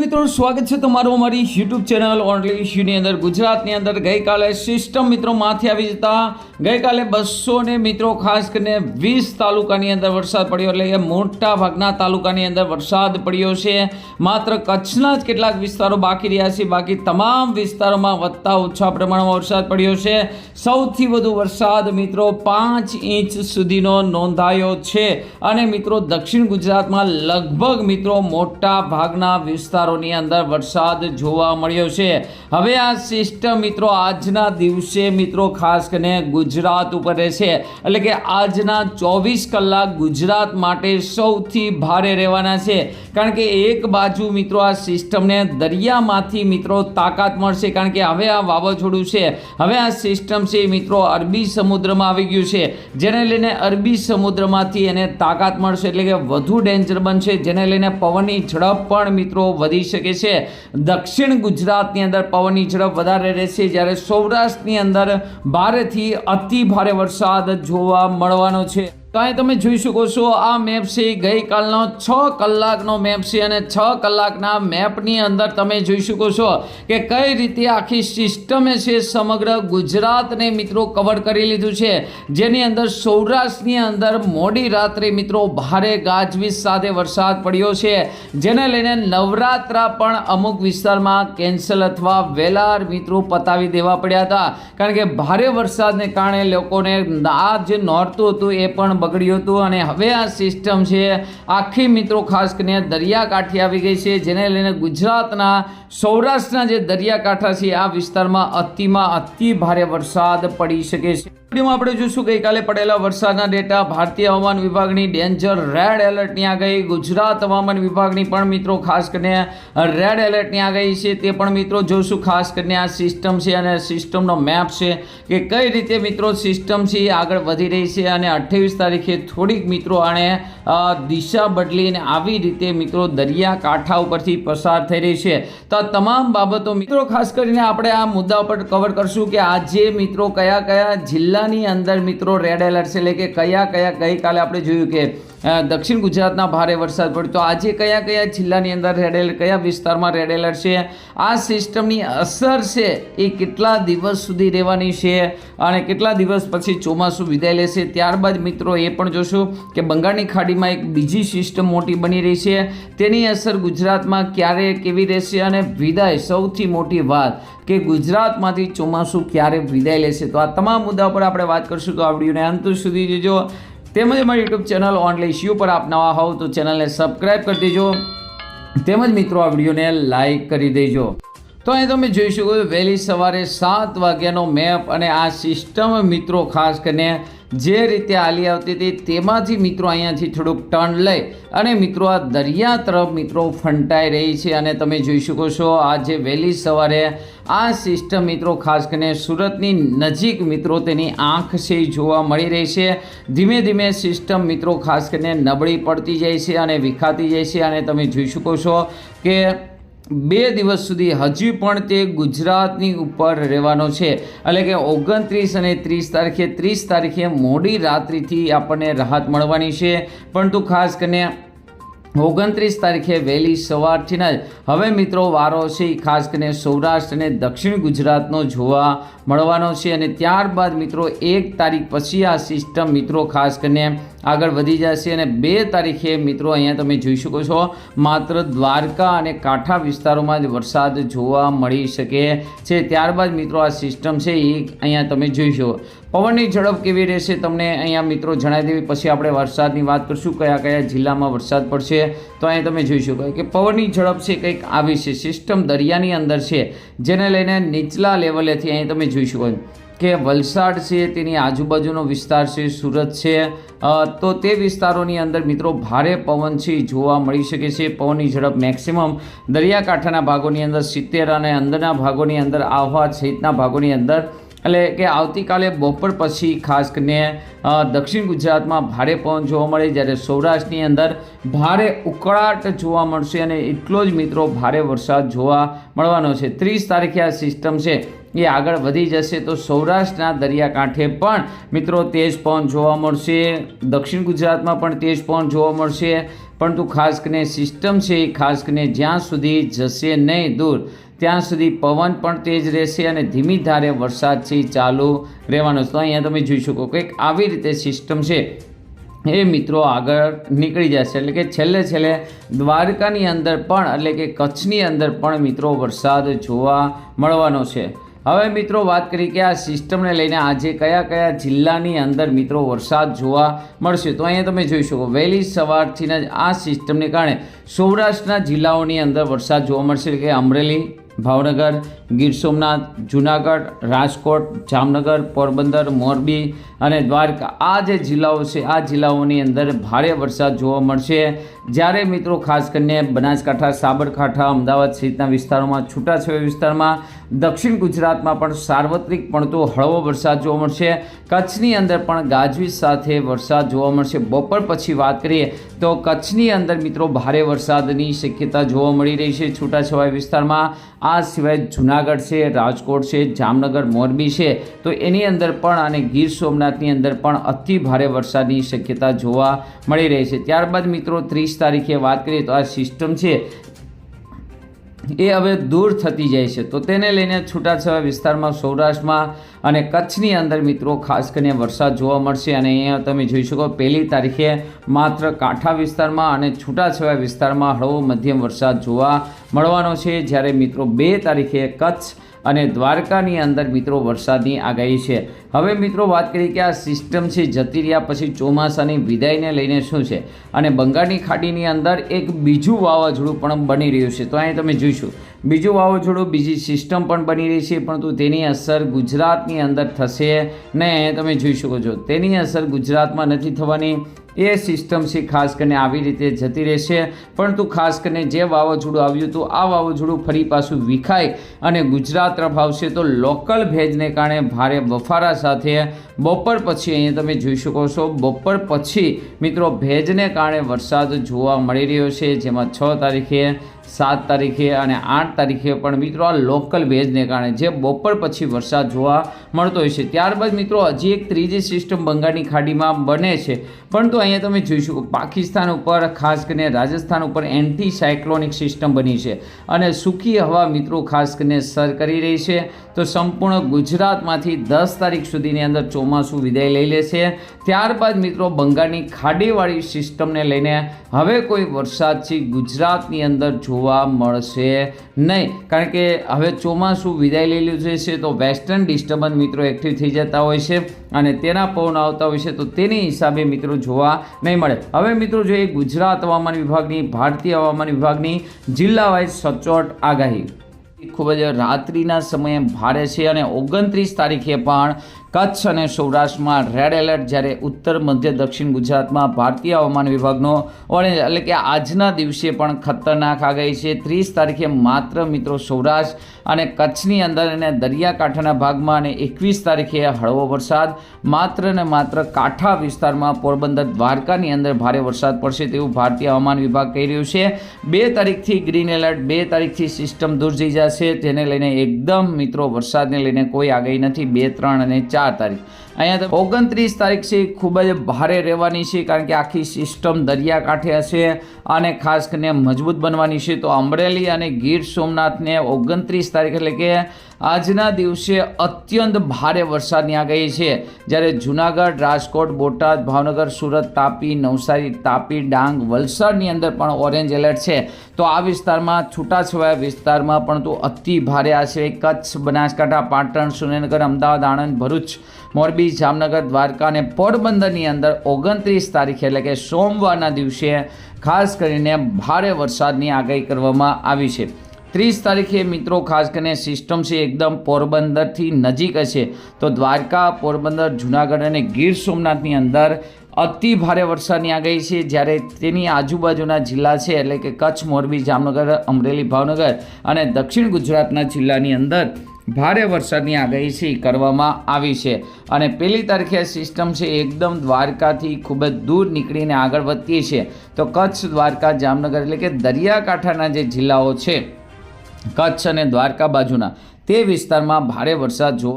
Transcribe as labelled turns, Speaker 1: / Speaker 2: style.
Speaker 1: મિત્રો, સ્વાગત છે તમારું અમારી યુટ્યુબ ચેનલ ઓનલી ઇશ્યુની અંદર. ગુજરાતની અંદર ગઈકાલે સિસ્ટમ મિત્રો માથે આવી જતા. ગઈકાલે બસો ને મિત્રો, ખાસ કરીને વીસ તાલુકાની અંદર વરસાદ પડ્યો એટલે કે મોટા ભાગના તાલુકાની અંદર વરસાદ પડ્યો છે. માત્ર કચ્છના જ કેટલાક વિસ્તારો બાકી રહ્યા છે. બાકી તમામ વિસ્તારોમાં વધતા ઓછા પ્રમાણમાં વરસાદ પડ્યો છે. સૌથી વધુ વરસાદ મિત્રો પાંચ ઇંચ સુધીનો નોંધાયો છે. અને મિત્રો, દક્ષિણ ગુજરાતમાં લગભગ મિત્રો મોટા ભાગના વિસ્તારોની અંદર વરસાદ જોવા મળ્યો છે. હવે આ સિસ્ટમ મિત્રો આજના દિવસે મિત્રો ખાસ કરીને ગુજરાત ઉપર રહેશે. એટલે કે આજના ચોવીસ કલાક ગુજરાત માટે સૌથી ભારે રહેવાના છે. કારણ કે એક બાજુ મિત્રો આ સિસ્ટમને દરિયામાંથી મિત્રો તાકાત મળશે. કારણ કે હવે આ વાવાઝોડું છે. હવે આ સિસ્ટમ છે મિત્રો અરબી સમુદ્રમાં આવી ગયું છે. જેને લઈને અરબી સમુદ્રમાંથી એને તાકાત મળશે. એટલે કે વધુ ડેન્જર બનશે. જેને લઈને પવનની ઝડપ પણ મિત્રો વધી શકે છે. દક્ષિણ ગુજરાતની અંદર પવનની ઝડપ વધારે રહેશે જ્યારે સૌરાષ્ટ્રની અંદર ભારેથી અતિ ભારે વરસાદ જોવા મળવાનો છે. તો અહીં તમે જોઈ શકો છો, આ મેપ છે ગઈકાલનો છ કલાકનો મેપ છે અને છ કલાકના મેપની અંદર તમે જોઈ શકો છો કે કઈ રીતે આખી સિસ્ટમે છે સમગ્ર ગુજરાતને મિત્રો કવર કરી લીધું છે. જેની અંદર સૌરાષ્ટ્રની અંદર મોડી રાત્રે મિત્રો ભારે ગાજવીજ સાથે વરસાદ પડ્યો છે. જેને લઈને નવરાત્રા પણ અમુક વિસ્તારમાં કેન્સલ અથવા વેલાર મિત્રો પતાવી દેવા પડ્યા હતા. કારણ કે ભારે વરસાદને કારણે લોકોને આ જે નોરતું હતું એ પણ બગડ્યું હતું અને હવે આ સિસ્ટમ છે, આખી મિત્રો ખાસ કરીને દરિયાકાંઠે આવી ગઈ છે, જેને લઈને ગુજરાતના, સૌરાષ્ટ્રના જે દરિયાકાંઠા છે, આ વિસ્તારમાં અતિમાં અતિ ભારે વરસાદ પડી શકે છે. વિડીયોમાં આપણે જોઈશું ગઈકાલે પડેલા વરસાદના ડેટા, ભારતીય હવામાન વિભાગની ડેન્જર, રેડ એલર્ટની આગાહી, ગુજરાત હવામાન વિભાગની પણ મિત્રો ખાસ કરીને રેડ એલર્ટની આગાહી છે તે પણ મિત્રો જોઈશું ખાસ કરીને આ સિસ્ટમ છે અને સિસ્ટમનો મેપ છે કે કઈ રીતે મિત્રો સિસ્ટમ છે આગળ વધી રહી છે અને અઠ્ઠાવીસ તારીખે થોડીક મિત્રો આણે દિશા બદલીને આવી રીતે મિત્રો દરિયાકાંઠા ઉપરથી પસાર થઈ રહી છે. તો આ તમામ બાબતો મિત્રો ખાસ કરીને આપણે આ મુદ્દા પર કવર કરશું કે આજે મિત્રો કયા કયા જિલ્લાની અંદર મિત્રો રેડ એલર્ટ એટલે કે કયા કયા ગઈકાલે આપણે જોયું કે દક્ષિણ ગુજરાતના ભારે વરસાદ પડ્યો. તો આજે કયા કયા જિલ્લાની અંદર રેડ એલર્ટ કયા વિસ્તારમાં રેડ એલર્ટ છે? આ સિસ્ટમની અસર છે એ કેટલા દિવસ સુધી રહેવાની છે અને કેટલા દિવસ પછી ચોમાસું વિદાય લેશે? ત્યારબાદ મિત્રો એ પણ જોશું કે બંગાળની ખાડીમાં એક બીજી સિસ્ટમ મોટી બની રહી છે. તેની અસર ગુજરાતમાં ક્યારે કેવી રહેશે? અને વિદાય સૌથી મોટી વાત કે ગુજરાતમાંથી ચોમાસું ક્યારે વિદાય લેશે? તો આ તમામ મુદ્દા પર આપણે વાત કરીશું. તો આ વિડીયોને અંત સુધી જોજો. તેમજ અમારી યુટ્યુબ ચેનલ ઓનલી ઇશ્યુ પર આપ નવા હોવ તો ચેનલને સબસ્ક્રાઈબ કરી દેજો. તેમજ મિત્રો, આ વિડીયોને લાઈક કરી દેજો. તો અહીં તમે જોઈ શકો વહેલી સવારે સાત વાગ્યાનો મેપ અને આ સિસ્ટમ મિત્રો ખાસ કરીને જે રીતે હાલી આવતી હતી તેમાંથી મિત્રો અહીંયાથી થોડુંક ટર્ન લઈ અને મિત્રો આ દરિયા તરફ મિત્રો ફંટાઈ રહી છે અને તમે જોઈ શકો છો આજે વહેલી સવારે આ સિસ્ટમ મિત્રો ખાસ કરીને સુરતની નજીક મિત્રો તેની આંખ છે જોવા મળી રહી છે. ધીમે ધીમે સિસ્ટમ મિત્રો ખાસ કરીને નબળી પડતી જાય છે અને વિખાતી જાય છે અને તમે જોઈ શકો છો કે બે દિવસ સુધી હજી પણ તે ગુજરાતની ઉપર રહેવાનો છે. એટલે કે ઓગણત્રીસ અને ત્રીસ તારીખે ત્રીસ તારીખે મોડી રાત્રિથી આપણને રાહત મળવાની છે. પરંતુ ખાસ કરીને ઓગણત્રીસ તારીખે વહેલી સવારથી જ હવે મિત્રો વારો છે એ ખાસ કરીને સૌરાષ્ટ્ર અને દક્ષિણ ગુજરાતનો જોવા મળવાનો છે. અને ત્યારબાદ મિત્રો એક તારીખ પછી આ સિસ્ટમ મિત્રો ખાસ કરીને આગળ વધી જશે અને બે તારીખે મિત્રો અહીંયા તમે જોઈ શકો છો, માત્ર દ્વારકા અને કાંઠા વિસ્તારોમાં જ વરસાદ જોવા મળી શકે છે. ત્યારબાદ મિત્રો આ સિસ્ટમ છે એ અહીંયા તમે જોઈ શકો. પવનની ઝડપ કેવી રહેશે તમને અહીંયા મિત્રો જણાવી દેવી. પછી આપણે વરસાદની વાત કરીશું, કયા કયા જિલ્લામાં વરસાદ પડશે, તો અહીંયા તમે જોઈ શકો કે પવનની ઝડપ છે કંઈક આવી છે. સિસ્ટમ દરિયાની અંદર છે, જેને લઈને નીચલા લેવલેથી અહીં તમે જોઈ શકો. કે વલસાડ છે, તેની આજુબાજુનો વિસ્તાર છે, સુરત છે. તો તે વિસ્તારોની અંદર મિત્રો ભારે પવન છે, જોવા મળી શકે છે. પવનની ઝડપ મેક્સિમમ દરિયાકાંઠાના ભાગોની અંદર, સિત્તેર અને અંદરના ભાગોની અંદર, આહવા સહિતના ભાગોની અંદર. એટલે કે આવતીકાલે બપોર પછી ખાસ કરીને દક્ષિણ ગુજરાતમાં ભારે પવન જોવા મળે. જ્યારે સૌરાષ્ટ્રની અંદર ભારે ઉકળાટ જોવા મળશે અને એટલો જ મિત્રો ભારે વરસાદ જોવા મળવાનો છે. ત્રીસ તારીખે આ સિસ્ટમ છે. એ આગળ વધી જશે તો સૌરાષ્ટ્રના દરિયાકાંઠે પણ મિત્રો તેજ પવન જોવા મળશે. દક્ષિણ ગુજરાતમાં પણ તેજ પવન જોવા મળશે. પરંતુ ખાસ કરીને સિસ્ટમ છે એ ખાસ કરીને જ્યાં સુધી જશે નહીં દૂર, ત્યાં સુધી પવન પણ તેજ રહેશે અને ધીમી ધારે વરસાદ છે ચાલુ રહેવાનો છે. તો અહીંયા તમે જોઈ શકો કંઈક આવી રીતે સિસ્ટમ છે એ મિત્રો આગળ નીકળી જશે. એટલે કે છેલ્લે છેલ્લે દ્વારકાની અંદર પણ, એટલે કે કચ્છની અંદર પણ મિત્રો વરસાદ જોવા મળવાનો છે. હવે મિત્રો વાત કરી કે આ સિસ્ટમને લઈને આજે કયા કયા જિલ્લાની અંદર મિત્રો વરસાદ જોવા મળશે? તો અહીંયા તમે જોઈ શકો, વહેલી સવારથી જ આ સિસ્ટમને કારણે સૌરાષ્ટ્રના જિલ્લાઓની અંદર વરસાદ જોવા મળશે. કે અમરેલી, ભાવનગર, ગીર સોમનાથ, જુનાગઢ, રાજકોટ, જામનગર, પોરબંદર, મોરબી અને દ્વારકા. આ જે જિલ્લાઓ છે, આ જિલ્લાઓની અંદર ભારે વરસાદ જોવા મળશે. જ્યારે મિત્રો ખાસ કરીને બનાસકાંઠા, સાબરકાંઠા, અમદાવાદ સહિતના વિસ્તારોમાં છૂટાછવાયા વિસ્તારમાં, દક્ષિણ ગુજરાતમાં પણ સાર્વત્રિક પડતો હળવો વરસાદ જોવા મળશે. કચ્છની અંદર પણ ગાજવીજ સાથે વરસાદ જોવા મળશે. બપોર પછી વાત કરીએ તો કચ્છની અંદર મિત્રો ભારે વરસાદની શક્યતા જોવા મળી રહી છે છૂટાછવાયા વિસ્તારમાં. આ સિવાય જુનાગઢ છે, રાજકોટ છે, જામનગર, મોરબી છે. તો એની અંદર પણ અને ગીર સોમનાથની અંદર પણ અતિ ભારે વરસાદની શક્યતા જોવા મળી રહી છે. ત્યારબાદ મિત્રો ત્રીસ તારીખે વાત કરીએ તો આ સિસ્ટમ છે, એ હવે દૂર થતી જાય છે. તો તેને લઈને છૂટાછવાયા વિસ્તારમાં સૌરાષ્ટ્રમાં અને કચ્છની અંદર મિત્રો ખાસ કરીને વરસાદ જોવા મળશે અને અહીંયા તમે જોઈ શકો પહેલી તારીખે માત્ર કાંઠા વિસ્તારમાં અને છૂટાછવાયા વિસ્તારમાં હળવો મધ્યમ વરસાદ જોવા મળવાનો છે. જ્યારે મિત્રો બે તારીખે કચ્છ અને દ્વારકાની અંદર મિત્રો વરસાદની આગાહી છે. હવે મિત્રો વાત કરીએ કે આ સિસ્ટમ છે જતી રહ્યા પછી ચોમાસાની વિદાયને લઈને શું છે? અને બંગાળની ખાડીની અંદર એક બીજું વાવાઝોડું પણ બની રહ્યું છે. તો અહીં તમે જોઈશું. બીજું વાવાઝોડું, બીજી સિસ્ટમ પણ બની રહી છે, પરંતુ તેની અસર ગુજરાતની અંદર થશે ને તમે જોઈ શકો છો. તેની અસર ગુજરાતમાં નથી થવાની. એ સિસ્ટમ છે, ખાસ કરીને આવી રીતે જતી રહેશે. પરંતુ ખાસ કરીને જે વાવાઝોડું આવ્યું હતું, આ વાવાઝોડું ફરી પાછું વિખાય અને ગુજરાત તરફ આવશે તો લોકલ ભેજને કારણે ભારે બફારા સાથે બપોર પછી અહીંયા તમે જોઈ શકો છો, બપોર પછી મિત્રો ભેજને કારણે વરસાદ જોવા મળી રહ્યો છે. જેમાં છ તારીખે સાત તારીખે અને આઠ તારીખે પણ મિત્રો આ લોકલ ભેજને કારણે જે બપોર પછી વરસાદ જોવા મળતો હોય છે. ત્યારબાદ મિત્રો હજી એક ત્રીજી સિસ્ટમ બંગાળની ખાડીમાં બને છે. પરંતુ અહીંયા તમે જોઈશું પાકિસ્તાન ઉપર, ખાસ કરીને રાજસ્થાન ઉપર એન્ટી સાયક્લોનિક સિસ્ટમ બની છે અને સૂકી હવા મિત્રો ખાસ કરીને સર કરી રહી છે. તો સંપૂર્ણ ગુજરાતમાંથી દસ તારીખ સુધીની અંદર ચોમાસું વિદાય લઈ લેશે. ત્યારબાદ મિત્રો બંગાળની ખાડીવાળી સિસ્ટમને લઈને હવે કોઈ વરસાદ છે ગુજરાતની અંદર જોવા મળશે નહીં. કારણ કે હવે ચોમાસું વિદાય લઈ લીધું છે તો વેસ્ટર્ન ડિસ્ટર્બન્સ મિત્રો એક્ટિવ થઈ જતા હોય છે અને તેના પવન આવતા હોય છે તો તેની હિસાબે મિત્રો જોવા નહીં મળે. હવે મિત્રો જોઈએ ગુજરાત હવામાન વિભાગની, ભારતીય હવામાન વિભાગની જિલ્લા વાઇઝ સચોટ આગાહી. ખૂબ જ રાત્રિના સમયે ભારે છે અને ઓગણત્રીસ તારીખે પણ કચ્છ અને સૌરાષ્ટ્રમાં રેડ એલર્ટ જ્યારે ઉત્તર, મધ્ય, દક્ષિણ ગુજરાતમાં ભારતીય હવામાન વિભાગનો ઓરેન્જ એટલે કે આજના દિવસે પણ ખતરનાક આગાહી છે. ત્રીસ તારીખે માત્ર મિત્રો સૌરાષ્ટ્ર અને કચ્છની અંદર અને દરિયાકાંઠાના ભાગમાં અને એકવીસ તારીખે હળવો વરસાદ. માત્ર ને માત્ર કાંઠા વિસ્તારમાં પોરબંદર, દ્વારકાની અંદર ભારે વરસાદ પડશે તેવું ભારતીય હવામાન વિભાગ કહી રહ્યું છે. બે તારીખથી ગ્રીન એલર્ટ બે તારીખથી સિસ્ટમ દૂર જઈ જશે. તેને લઈને એકદમ મિત્રો વરસાદને લઈને કોઈ આગાહી નથી. બે, ત્રણ અને ચાર તારીખ. અહીંયા તો ઓગણત્રીસ તારીખ છે, ખૂબ જ ભારે રહેવાની છે, કારણ કે આખી સિસ્ટમ દરિયાકાંઠે હશે અને ખાસ કરીને મજબૂત બનવાની છે. તો અમરેલી અને ગીર સોમનાથને ઓગણત્રીસ તારીખ એટલે કે આજના દિવસે અત્યંત ભારે વરસાદની આગાહી છે. જ્યારે જુનાગઢ, રાજકોટ, બોટાદ, ભાવનગર, સુરત, તાપી, નવસારી, તાપી, ડાંગ, વલસાડની અંદર પણ ઓરેન્જ એલર્ટ છે. તો આ વિસ્તારમાં છૂટાછવાયા વિસ્તારમાં પણ તો અતિ ભારે આશરે કચ્છ, બનાસકાંઠા, પાટણ, સુરેન્દ્રનગર, અમદાવાદ, આણંદ, ભરૂચ, મોરબી, જામનગર, દ્વારકા અને પોરબંદરની અંદર ઓગણત્રીસ તારીખે એટલે કે સોમવારના દિવસે ખાસ કરીને ભારે વરસાદની આગાહી કરવામાં આવી છે. ત્રીસ તારીખે મિત્રો ખાસ કરીને સિસ્ટમ છે એકદમ પોરબંદરથી નજીક હશે. તો દ્વારકા, પોરબંદર, જુનાગઢ અને ગીર સોમનાથની અંદર અતિ ભારે વરસાદની આગાહી છે. જ્યારે તેની આજુબાજુના જિલ્લા છે, એટલે કે કચ્છ, મોરબી, જામનગર, અમરેલી, ભાવનગર અને દક્ષિણ ગુજરાતના જિલ્લાની અંદર ભારે વરસાદની આગાહી છે કરવામાં આવી છે. અને પહેલી તારીખે સિસ્ટમ છે એકદમ દ્વારકાથી ખૂબ જ દૂર નીકળીને આગળ વધતી છે. તો કચ્છ, દ્વારકા, જામનગર એટલે કે દરિયાકાંઠાના જે જિલ્લાઓ છે કચ્છ અને દ્વારકા બાજુના તે વિસ્તારમાં ભારે વરસાદ જોવા